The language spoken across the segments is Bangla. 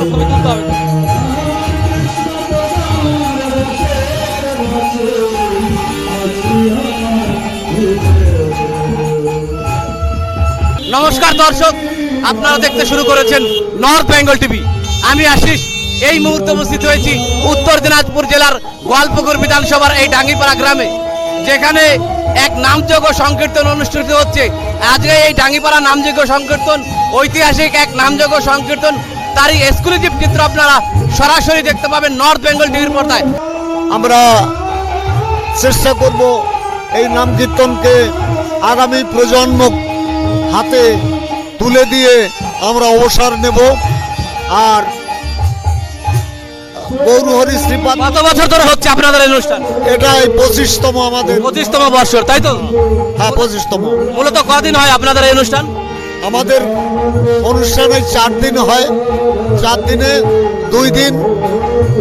তুলতে হবে নমস্কার দর্শক, আপনারা দেখতে শুরু করেছেন নর্থ বেঙ্গল টিভি আমি আশিস, এই মুহূর্তে উপস্থিত হয়েছি উত্তর দিনাজপুর জেলার গোয়ালপুকুর বিধানসভার এই ডাঙ্গিপাড়া গ্রামে, যেখানে এক নামযোগ্য সংকীর্তন অনুষ্ঠিত হচ্ছে। আজকে এই ডাঙ্গিপাড়া নামযোগ্য সংকীর্তন, ঐতিহাসিক এক নামযোগ্য সংকীর্তন তারই এক্সক্লুসিভ চিত্র আপনারা সরাসরি দেখতে পাবেন নর্থ বেঙ্গল টিভির পর্দায়। আমরা চেষ্টা করব এই নাম কীর্তনকে আগামী প্রজন্ম হাতে তুলে দিয়ে আমরা অবসর নেব। আর গৌরহরি শ্রীপাদ কত বছর ধরে হচ্ছে আপনাদের এই অনুষ্ঠান? এটাই পঁচিশতম আমাদের পঁচিশতম বর্ষর তাই তো? হ্যাঁ পঁচিশতম। মূলত কদিন হয় আপনাদের এই অনুষ্ঠান? আমাদের অনুষ্ঠানে চার দিন হয়। চার দিনে দুই দিন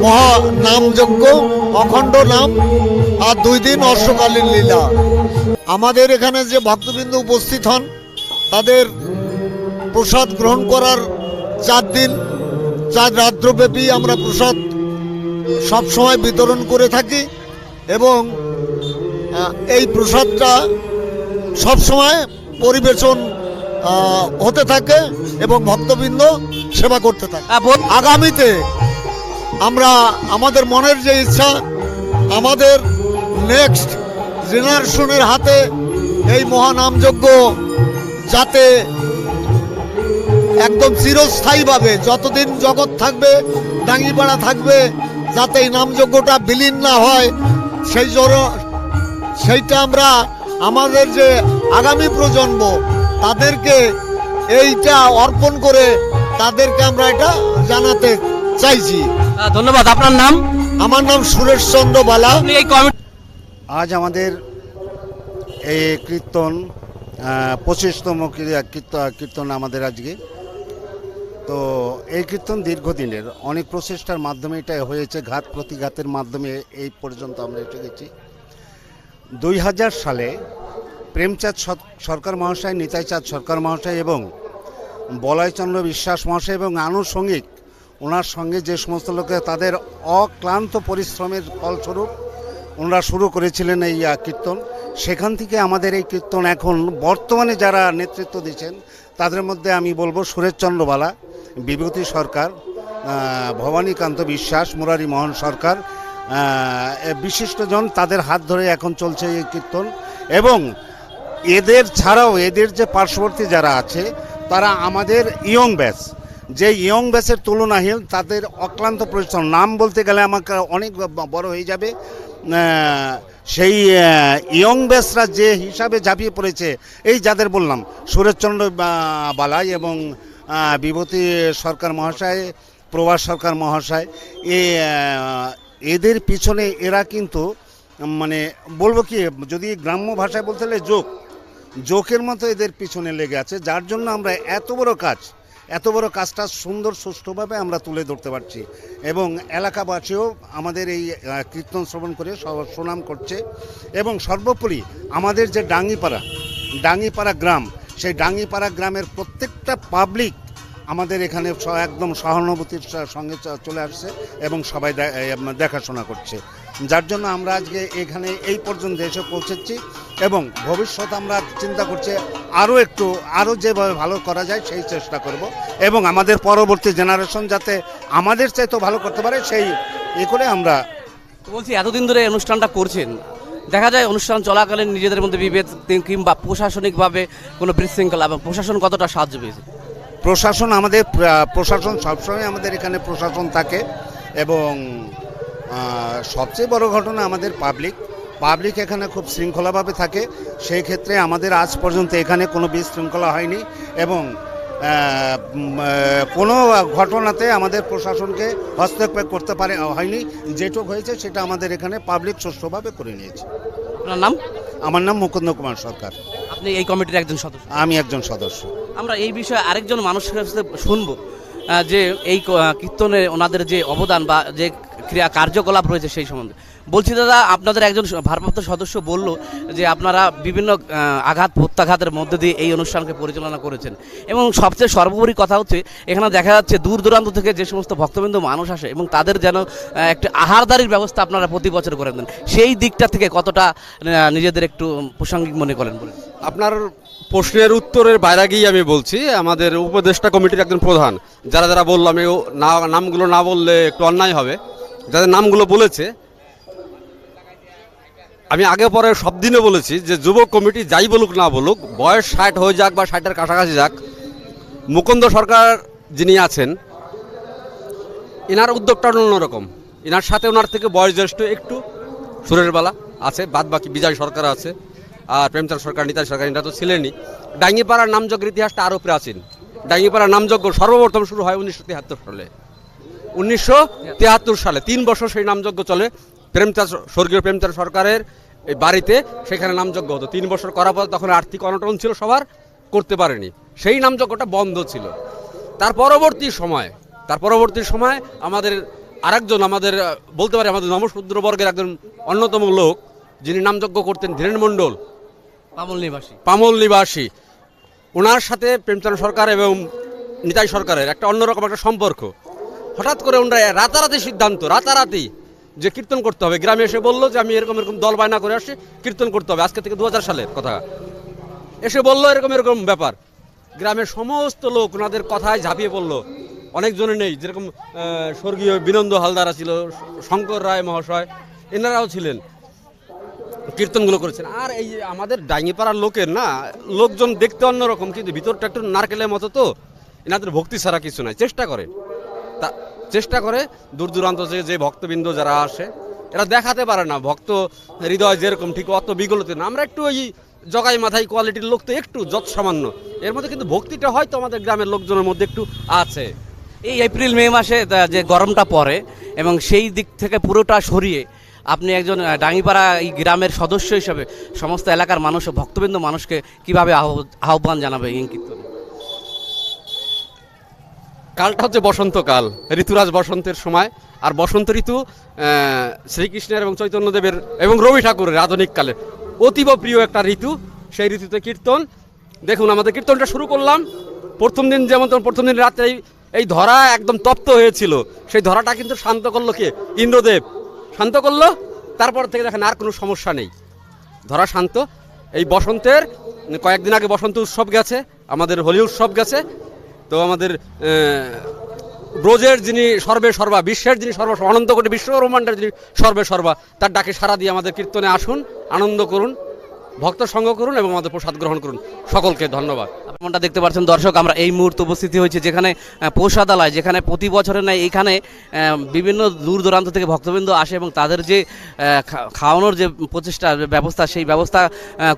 মহা নামযজ্ঞ, অখণ্ড নাম আর দুই দিন অশ্বকালীন লীলা। আমাদের এখানে যে ভক্তবৃন্দ উপস্থিত হন, তাদের প্রসাদ গ্রহণ করার চার দিন, চার রাত্রব্যাপী আমরা প্রসাদ সব সময় বিতরণ করে থাকি এবং এই প্রসাদটা সব সময় পরিবেশন হতে থাকে এবং ভক্তবৃন্দ সেবা করতে থাকে। আগামীতে আমরা আমাদের মনের যে ইচ্ছা আমাদের নেক্সট জেনারেশনের হাতে এই মহানামযজ্ঞ যাতে একদম চিরস্থায়ীভাবে যতদিন জগৎ থাকবে ডাঙ্গিপাড়া থাকবে যাতে এই নামযজ্ঞটা বিলীন না হয় সেই জন্য সেইটা আমরা আমাদের যে আগামী প্রজন্ম তাদেরকে এইটা অর্পণ করে তাদেরকে আমরা এটা জানাতে চাইছি। ধন্যবাদ। আপনার নাম? আমার নাম সুরেশ চন্দ্র বালা। আপনি এই কমিটি আজ আমাদের এই কীর্তন পঁচিশতম কীর্তন কীর্তন আমাদের আজকে। তো এই কীর্তন দীর্ঘদিনের। অনেক প্রচেষ্টার মাধ্যমে এটা হয়েছে ঘাত প্রতিঘাতের মাধ্যমে এই পর্যন্ত আমরা এসে গেছি। দুই হাজার সালে প্রেমচাঁদ সরকার মহাশয় নিতাই চাঁদ সরকার মহাশয় এবং বলয়চন্দ্র বিশ্বাস মহাশয় এবং আনুষঙ্গিক ওনার সঙ্গে যে সমস্ত লোকে তাদের অক্লান্ত পরিশ্রমের ফলস্বরূপ ওনারা শুরু করেছিলেন এই কীর্তন। সেখান থেকে আমাদের এই কীর্তন এখন বর্তমানে যারা নেতৃত্ব দিচ্ছেন, তাদের মধ্যে আমি বলব সুরেশচন্দ্র বালা বিভূতি সরকার ভবানীকান্ত বিশ্বাস, মুরারি মোহন সরকার বিশিষ্টজন তাদের হাত ধরে এখন চলছে এই কীর্তন এবং এদের ছাড়াও এদের যে পার্শ্ববর্তী যারা আছে, তারা আমাদের ইয়ং ব্যাচ যে ইয়ং ব্যাচের তুলনাহীন তাদের অক্লান্ত পরিশ্রম নাম বলতে গেলে আমাকে অনেক বড় হয়ে যাবে। সেই ইয়ং ব্যাচরা যে হিসাবে ঝাঁপিয়ে পড়েছে, এই যাদের বললাম, সুরেশচন্দ্র বালাই এবং বিভূতি সরকার মহাশয়, প্রভাস সরকার মহাশয়, এ এদের পিছনে এরা কিন্তু মানে বলব কি, যদি গ্রাম্য ভাষায় বলতে গেলে যোগ। জোকের মতো এদের পিছনে লেগে আছে, যার জন্য আমরা এত বড় কাজ, এত বড় কাজটা সুন্দর সুষ্ঠুভাবে আমরা তুলে ধরতে পারছি। এবং এলাকাবাসীও আমাদের এই কীর্তন শ্রবণ করে সুনাম করছে। এবং সর্বোপরি আমাদের যে ডাঙ্গিপাড়া ডাঙ্গিপাড়া গ্রাম, সেই ডাঙ্গিপাড়া গ্রামের প্রত্যেকটা পাবলিক আমাদের এখানে একদম সহানুভূতির সঙ্গে চলে আসছে এবং সবাই দেখাশোনা করছে। যার জন্য আমরা আজকে এখানে এই পর্যন্ত এসে পৌঁছেছি। এবং ভবিষ্যৎ আমরা চিন্তা করছি আরও একটু আরও যেভাবে ভালো করা যায় সেই চেষ্টা করব। এবং আমাদের পরবর্তী জেনারেশন যাতে আমাদের চাইতে ভালো করতে পারে সেই এ করে আমরা বলছি এতদিন ধরে অনুষ্ঠানটা করছেন। দেখা যায় অনুষ্ঠান চলাকালীন নিজেদের মধ্যে বিভেদ কিংবা প্রশাসনিকভাবে কোনো বিশৃঙ্খলা এবং প্রশাসন কতটা সাহায্য পেয়েছে? প্রশাসন আমাদের প্রশাসন সবসময় আমাদের এখানে প্রশাসন থাকে এবং সবচেয়ে বড় ঘটনা আমাদের পাবলিক পাবলিক এখানে খুব শৃঙ্খলাভাবে থাকে সেই ক্ষেত্রে আমাদের আজ পর্যন্ত এখানে কোনো বিশৃঙ্খলা হয়নি এবং কোনো ঘটনাতে আমাদের প্রশাসনকে হস্তক্ষেপ করতে পারে হয়নি। যেটুক হয়েছে সেটা আমাদের এখানে পাবলিক সুষ্ঠুভাবে করে নিয়েছে। আপনার নাম? আমার নাম মুকুন্দ কুমার সরকার। আপনি এই কমিটির একজন সদস্য। আমি একজন সদস্য। আমরা এই বিষয়ে আরেকজন মানুষের কাছে শুনব যে এই কীর্তনে ওনাদের যে অবদান বা যে ক্রিয়া কার্যকলাপ রয়েছে সেই সম্বন্ধে। বলছি দাদা, আপনাদের একজন ভারপ্রাপ্ত সদস্য বলল যে আপনারা বিভিন্ন আঘাত, প্রত্যাঘাতের মধ্যে দিয়ে এই অনুষ্ঠানকে পরিচালনা করেছেন। এবং সবচেয়ে সর্বোপরি কথা হচ্ছে, এখানে দেখা যাচ্ছে দূর দূরান্ত থেকে যে সমস্ত ভক্তবৃন্দ মানুষ আসে এবং তাদের যেন একটা আহারদারির ব্যবস্থা আপনারা প্রতি বছর করে দেন। সেই দিকটা থেকে কতটা নিজেদের একটু প্রাসঙ্গিক মনে করেন বলে। আপনার প্রশ্নের উত্তরের বাইরে গিয়ে আমি বলছি, আমাদের উপদেষ্টা কমিটির একজন প্রধান, যারা যারা বলল, আমি না নামগুলো না বললে একটু অন্যায় হবে। যাদের নামগুলো বলেছে, আমি আগে পরে সব দিনে বলেছি যে যুব কমিটি যাই বলুক না বলুক, বয়স ষাট হয়ে যাক বা ষাটের কাছাকাছি যাক, মুকুন্দ সরকার যিনি আছেন এনার উদ্যোগটা অন্যরকম। এনার সাথে ওনার থেকে বয়োজ্যেষ্ঠ একটু, সুরের বেলা আছে, বাদ বাকি বিজয় সরকার আছে, আর প্রেমচাঁদ সরকার, নিতাই সরকার এটা তো ছিলেনই। ডাঙ্গিপাড়ার নামযজ্ঞের ইতিহাসটা আরও প্রাচীন। ডাঙ্গিপাড়ার নামযজ্ঞ সর্বপ্রথম শুরু হয় উনিশশো তিয়াত্তর সালে। উনিশশো তিয়াত্তর সালে তিন বছর সেই নামযজ্ঞ চলে। প্রেমচাঁদ স্বর্গীয় প্রেমচাঁদ সরকারের এই বাড়িতে সেখানে নামযজ্ঞ হতো। তিন বছর করার পর তখন আর্থিক অনটন ছিল সবার করতে পারেনি। সেই নামযজ্ঞটা বন্ধ ছিল। তার পরবর্তী সময় তার পরবর্তী সময় আমাদের আরেকজন আমাদের বলতে পারি আমাদের নমশূদ্র বর্গের একজন অন্যতম লোক যিনি নামযজ্ঞ করতেন ধীরেন মণ্ডল। পামল নিবাসী। পামল নিবাসী। ওনার সাথে প্রেমচাঁদ সরকার এবং নিতাই সরকারের একটা অন্যরকম একটা সম্পর্ক। হঠাৎ করে ওনারা রাতারাতি সিদ্ধান্ত, রাতারাতি যে কীর্তন করতে হবে। গ্রামে এসে বলল যে, আমি এরকম এরকম দল বায়না করে আসছি কীর্তন করতে হবে। আজকে থেকে দু হাজার সালের কথা। এসে বলল এরকম এরকম ব্যাপার। গ্রামের সমস্ত লোক ওনাদের কথায় ঝাঁপিয়ে পড়ল। অনেকজনে নেই, যেরকম স্বর্গীয় বিনন্দ হালদারা ছিল শঙ্কর রায় মহাশয়, এনারাও ছিলেন। কীর্তনগুলো করেছেন। আর এই আমাদের ডাঙ্গিপাড়ার লোকের না, লোকজন দেখতে অন্যরকম, কিন্তু ভিতরটা একটু নারকেলের মতো তো, এনাদের ভক্তি ছাড়া কিছু নাই। চেষ্টা করে তা চেষ্টা করে দূর দূরান্ত যে যে ভক্তবৃন্দ যারা আসে এরা দেখাতে পারে না। ভক্ত হৃদয় যেরকম ঠিক অত বিগলতে না। আমরা একটু ওই জগাই মাথায় কোয়ালিটির লোক তো একটু যত সামান্য। এর মধ্যে কিন্তু ভক্তিটা হয়তো আমাদের গ্রামের লোকজনের মধ্যে একটু আছে। এই এপ্রিল মে মাসে যে গরমটা পড়ে এবং সেই দিক থেকে পুরোটা সরিয়ে আপনি একজন আহ, ডাঙ্গিপাড়া এই গ্রামের সদস্য হিসেবে সমস্ত এলাকার মানুষ ভক্তবৃন্দ মানুষকে কীভাবে আহ্ব- আহ্বান জানাবে কীর্তন কালটা হচ্ছে বসন্তকাল, ঋতুরাজ বসন্তের সময়। আর বসন্ত ঋতু শ্রীকৃষ্ণের এবং চৈতন্যদেবের এবং রবি ঠাকুরের আধুনিক কালের অতীব প্রিয় একটা ঋতু, সেই ঋতুতে কীর্তন। দেখুন, আমাদের কীর্তনটা শুরু করলাম। প্রথম দিন যেমন প্রথম দিন রাত্রে এই- ধরা একদম তপ্ত হয়েছিল। সেই ধরাটা কিন্তু শান্ত করল কে? ইন্দ্রদেব। শান্ত করল, তারপর থেকে দেখেন আর কোনো সমস্যা নেই। ধরা শান্ত। এই বসন্তের, কয়েকদিন আগে বসন্ত উৎসব গেছে, আমাদের হোলি উৎসব গেছে। আমাদের ব্রোজের যিনি সর্বে সর্বা বিশ্বের যিনি সর্ব অনন্ত কোটি বিশ্ব ব্রহ্মাণ্ডের যিনি সর্বে সর্বা তার ডাকে সারা দিয়ে আমাদের কীর্তনে আসুন, আনন্দ করুন, ভক্ত সঙ্গ করুন এবং আমাদের প্রসাদ গ্রহণ করুন। সকলকে ধন্যবাদ। যেমনটা দেখতে পাচ্ছেন। দর্শক, আমরা এই মুহূর্তে উপস্থিতি হয়েছে যেখানে পৌষাদালয় যেখানে প্রতি বছরের ন্যায় এখানে বিভিন্ন দূর দূরান্ত থেকে ভক্তবৃন্দ আসে এবং তাদের যে খাওয়ানোর যে প্রচেষ্টা ব্যবস্থা, সেই ব্যবস্থা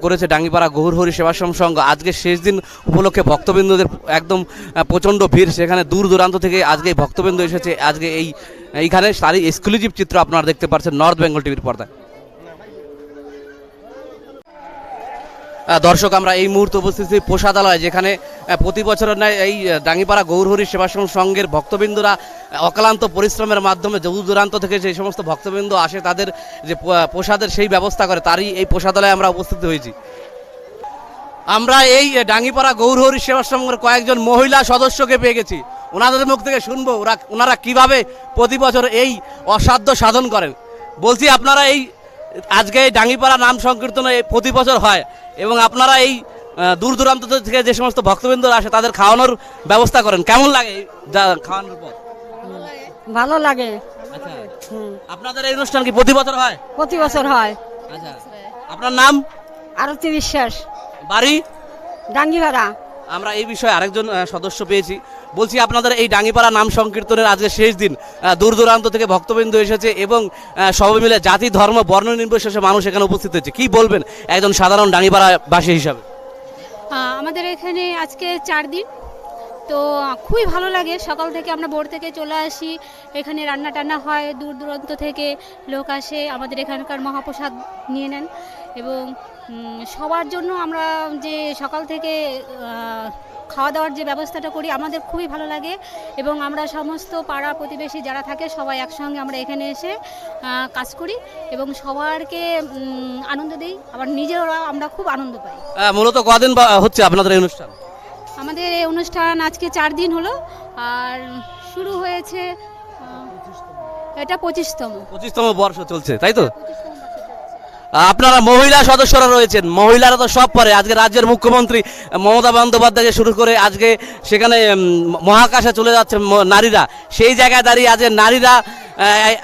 করেছে ডাঙ্গিপাড়া গৌরহরি সেবাশ্রম সংঘ। আজকে শেষ দিন উপলক্ষে ভক্তবৃন্দদের একদম প্রচণ্ড ভিড়। সেখানে দূর দূরান্ত থেকে আজকে ভক্তবৃন্দ এসেছে। আজকে এই, এইখানে সারি এক্সক্লুসিভ চিত্র আপনারা দেখতে পাচ্ছেন নর্থ বেঙ্গল টিভির পর্দায়। দর্শক, আমরা এই মুহূর্তে উপস্থিত প্রসাদালয়, যেখানে প্রতি বছরের ন্যায় এই ডাঙ্গিপাড়া গৌরহরি সেবাশ্রম সংঘের ভক্তবৃন্দরা অক্লান্ত পরিশ্রমের মাধ্যমে দূর দূরান্ত থেকে যে সমস্ত ভক্তবৃন্দ আসে, তাদের যে প্রসাদের সেই ব্যবস্থা করে, তারই এই প্রসাদালয়ে আমরা উপস্থিত হয়েছি। আমরা এই ডাঙ্গিপাড়া গৌরহরি সেবাশ্রমের কয়েকজন মহিলা সদস্যকে পেয়ে গেছি। ওনাদের মুখ থেকে শুনব, ওরা, ওনারা কীভাবে প্রতি বছর এই অসাধ্য সাধন করেন। বলছি, আপনারা এই, আজকে এই ডাঙ্গিপাড়া নাম সংকীর্তন প্রতি বছর হয়। এবং আপনারা এই দূর দূরান্ত থেকে যে সমস্ত ভক্তবৃন্দরা আসে তাদের খাওয়ানোর ব্যবস্থা করেন। কেমন লাগে যা- খাওয়ানোর পর? ভালো লাগে। আচ্ছা। আপনাদের এই অনুষ্ঠান কি প্রতি বছর হয়? প্রতি বছর হয়। আচ্ছা। আপনার নাম? আরতি বিশ্বাস। বাড়ি? ডাঙ্গি ভাড়া আমরা এই বিষয়ে আরেকজন সদস্য পেয়েছি। বলছি, আপনাদের এই ডাঙ্গিপাড়া নাম সংকীর্তনের আজকে শেষ দিন দূর দূরান্ত থেকে ভক্তবৃন্দ এসেছে এবং সবাই মিলে জাতি, ধর্ম, বর্ণ নির্বিশেষে মানুষ এখানে উপস্থিত হয়েছে। কি বলবেন একজন সাধারণ ডাঙ্গিপাড়া বাসী হিসাবে আমাদের এখানে আজকে চার দিন। তো, খুবই ভালো লাগে। সকাল থেকে আমরা ভোর থেকে চলে আসি। এখানে রান্না টান্না হয়। দূর দূরান্ত থেকে লোক আসে। আমাদের এখানকার মহাপ্রসাদ নিয়ে নেন এবং সবার জন্য আমরা যে সকাল থেকে খাওয়া দাওয়ার যে ব্যবস্থাটা করি আমাদের খুবই ভালো লাগে। এবং আমরা সমস্ত পাড়া প্রতিবেশী যারা থাকে সবাই একসঙ্গে আমরা এখানে এসে কাজ করি এবং সবারকে আনন্দ দিই। আবার নিজেরা আমরা খুব আনন্দ পাই। মূলত কদিন হচ্ছে আপনাদের এই অনুষ্ঠান? আমাদের এই অনুষ্ঠান আজকে চার দিন হলো। আর শুরু হয়েছে এটা পঁচিশতম। পঁচিশতম বর্ষ চলছে তাই তো? আপনারা মহিলা সদস্যরা রয়েছেন। মহিলারা তো সব পারে। আজকে রাজ্যের মুখ্যমন্ত্রী মমতা বন্দ্যোপাধ্যায়কে শুরু করে আজকে সেখানে মহাকাশে চলে যাচ্ছে নারীরা। সেই জায়গায় দাঁড়িয়ে আজকে নারীরা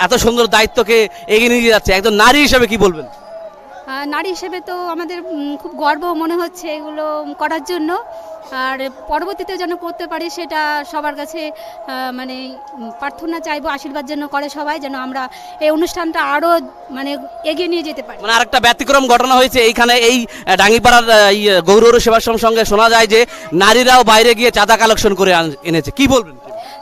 এত সুন্দর দায়িত্বকে এগিয়ে নিয়ে যাচ্ছে। একজন নারী হিসেবে কি বলবেন? নারী হিসেবে তো আমাদের খুব গর্ব মনে হচ্ছে এগুলো করার জন্য। আর পরবর্তীতে যেন করতে পারি সেটা সবার কাছে মানে প্রার্থনা চাইব, আশীর্বাদ যেন করে সবাই, যেন আমরা এই অনুষ্ঠানটা আরও মানে এগিয়ে নিয়ে যেতে পারি। মানে আরেকটা ব্যতিক্রম ঘটনা হয়েছে, এইখানে এই ডাঙ্গিপাড়ার এই গৌরব সেবাশ্রম সঙ্গে শোনা যায় যে, নারীরাও বাইরে গিয়ে চাঁদা কালেকশন করে এনেছে। কি বলবেন?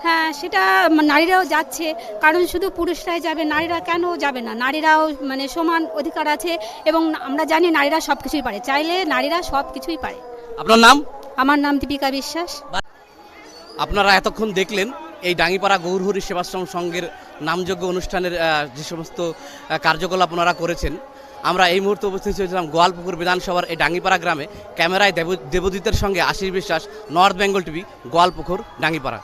হ্যাঁ সেটা নারীরাও যাচ্ছে। কারণ শুধু পুরুষরাই যাবে নারীরা কেন যাবে না? নারীরাও মানে সমান অধিকার আছে এবং আমরা জানি নারীরা সব কিছুই পারে। চাইলে নারীরা সব কিছুই পারে। আপনার নাম? আমার নাম দীপিকা বিশ্বাস। আপনারা এতক্ষণ দেখলেন এই ডাঙ্গিপাড়া গৌরহরি সেবাশ্রম সংঘের নামযোগ্য অনুষ্ঠানের যে সমস্ত কার্যকলাপ ওনারা করেছেন। আমরা এই মুহূর্তে উপস্থিত হয়েছিলাম গোয়ালপুকুর বিধানসভার এই ডাঙ্গিপাড়া গ্রামে। ক্যামেরায় দেব দেবজিতের সঙ্গে Ashis Biswas North Bengal TV Goalpukur Dangipara.